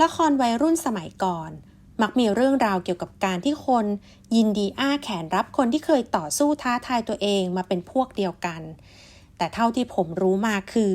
ละครวัยรุ่นสมัยก่อน มักมีเรื่องราวเกี่ยวกับการที่คน ยินดีอ้าแขนรับคนที่เคยต่อสู้ท้าทายตัวเองมาเป็นพวกเดียวกัน แต่เท่าที่ผมรู้มาคือ